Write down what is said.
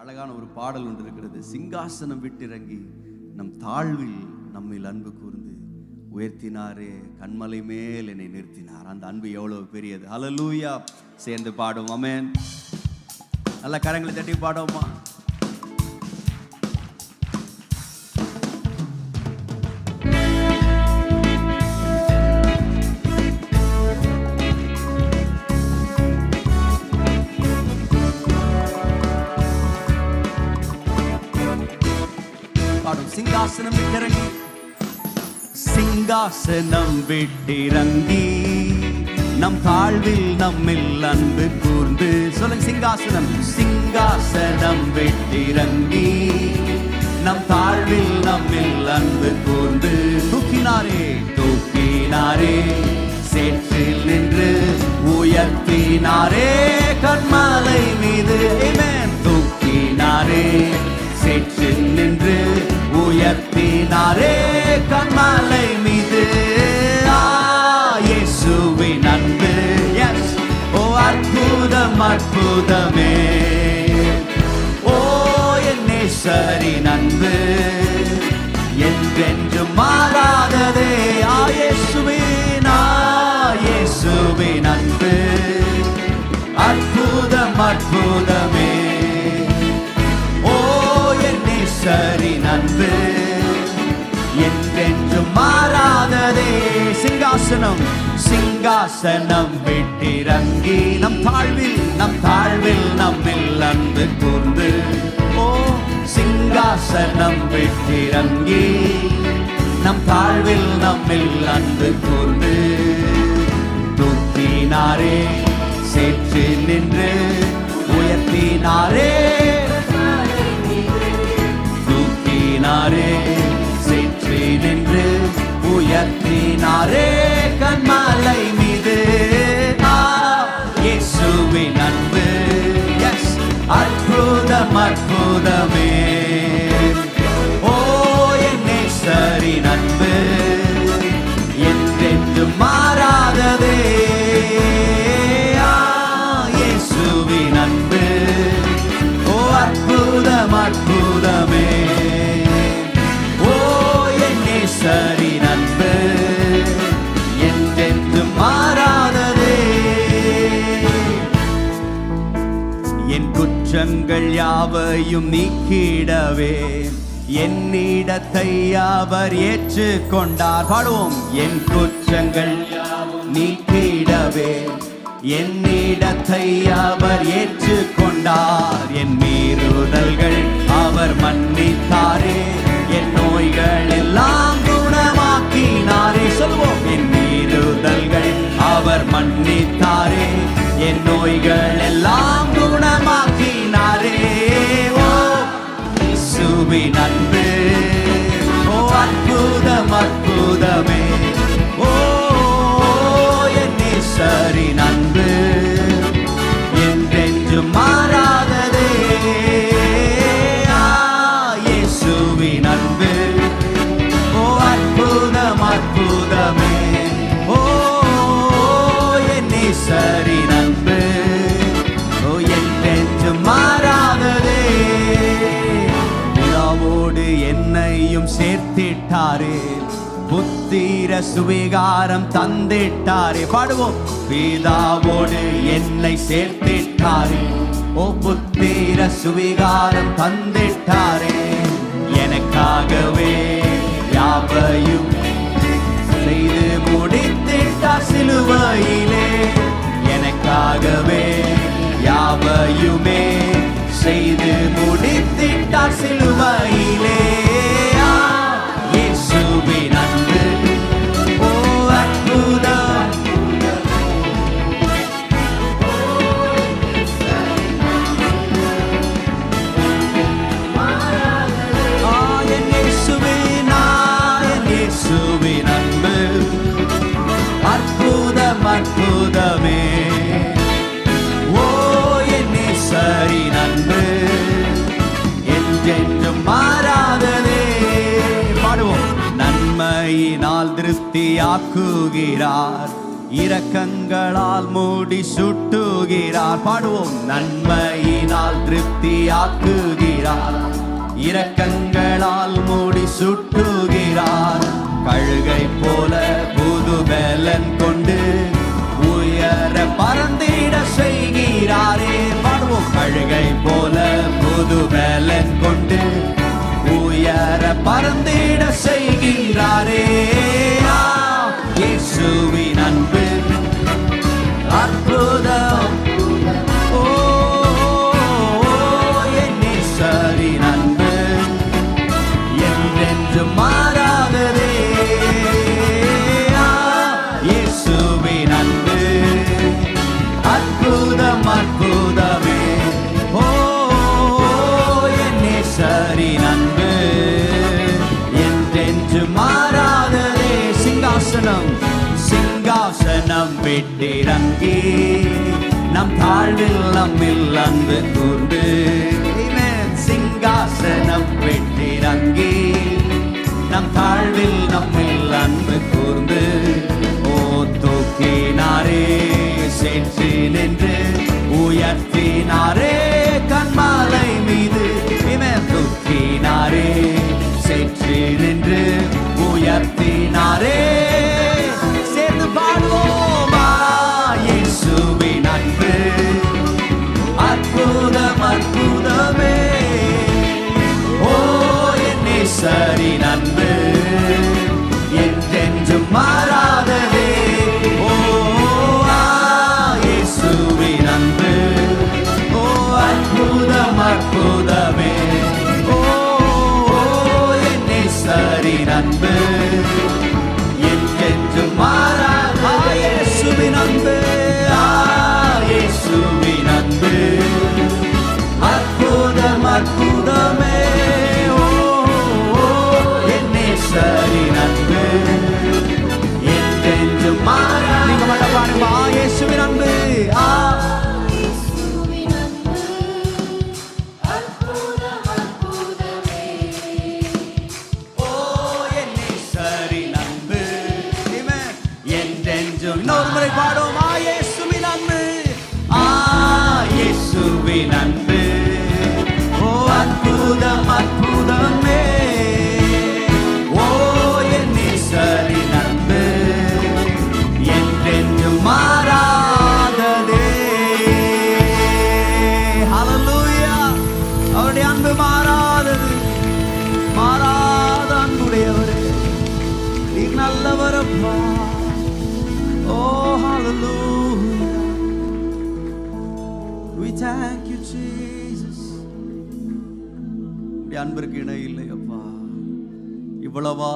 அழகான ஒரு பாடல் ஒன்று இருக்கிறது. சிங்காசனம் விட்டிறங்கி நம் தாழ்வில் நம்மில் அன்பு கூர்ந்து உயர்த்தினாரே கண்மலை மேல் என்னை நிறுத்தினார். அந்த அன்பு எவ்வளவு பெரியது. அலலூயா சேர்ந்து பாடும் அமேன் நல்ல கரங்களை தட்டி பாடுவோமா சிங்காசனம் விட்டிறங்கி சிங்காசனம் விட்டிறங்கி நம் தாழ்வில் நம்மில் அன்பு கூர்ந்து சொல்லுங்க சிங்காசனம் சிங்காசனம் விட்டிறங்கி நம் தாழ்வில் நம்மில் அன்பு கூர்ந்து தூக்கினாரே தூக்கினாரே சேற்றில் நின்று உயர்த்தினாரே கண் அன்பு. என்றென்றும் மாறாததே. சிங்காசனம் சிங்காசனம் விட்டிறங்கி நம் தாழ்வில் நம் தாழ்வில் நம்மில் அன்பு கூர்ந்து. ஓ சிங்காசனம் விட்டிறங்கி நம் தாழ்வில் நம்மில் அன்பு கூர்ந்து. தூக்கினாரே சேற்று நின்று உயர்த்தினாரே. தூக்கினாரே சேற்றி நின்று உயர்த்தினாரே கண்மலை மீது. இயேசுவின் அன்பு. எஸ் அற்புதம் அற்புதமே. யாவையும் நீக்கிடவே. என்னிடத்தை அவர் ஏற்று கொண்டார் பாடுவோம். என் குற்றங்கள் நீக்கிடவே. என்னிடத்தை அவர் ஏற்று கொண்டார் என் மீறுதல்கள் அவர் மன்னித்தாரே. என் நோய்கள் எல்லாம் சுவிகாரம் தந்திட்டாரே. பாடுவோம். பிதாவோடு என்னை சேர்த்திட்டாரே. ஓ புத்திர சுவிகாரம் தந்திட்டாரே. எனக்காகவே யாவையும் செய்து முடித்திட்டார் சிலுவையிலே. பாடுவோம் இரக்கங்களால் மூடி சுட்டுகிறார். பாடுவோம். நன்மையினால் திருப்தியாக்குகிறார். இரக்கங்களால் மூடி சுட்டுகிறார். கழுகை போல புது பலன் கொண்டு உயர பறந்திட செய்கிறாரே. பாடுவோம். கழுகை போல புது பலன் கொண்டு உயர பறந்திட செய்கிறாரே. நேசரின் அன்பு என்றென்றும் மாறாததே. இயேசுவின் அன்பு. அற்புதம் அற்புதமே. ஓ என் நேசரின் அன்பு என்றென்று மாறாததே. சிங்காசனம் சிங்காசனம் விட்டிறங்கி நம் தாழ்வில் நம்மில் அன்பு கூர்ந்து விட்டிறங்கி நம் தாழ்வில் நம்மில் அன்பு கூர்ந்து ஓ தூக்கினாரே சேற்றில் என்று உயர்த்தினாரே கண்மாலை மீது இவன் தூக்கினாரே சேற்றில் என்று உயர்த்தினாரே. என் நெஞ்சம் இன்னொரு முறை பாடும் ஆ இயேசுவின் அன்பு. ஆ இயேசுவின் அன்பு. ஓ அற்புதம் அற்புதம். அன்பிற்கு இணை இல்லை அப்பா. இவ்வளவா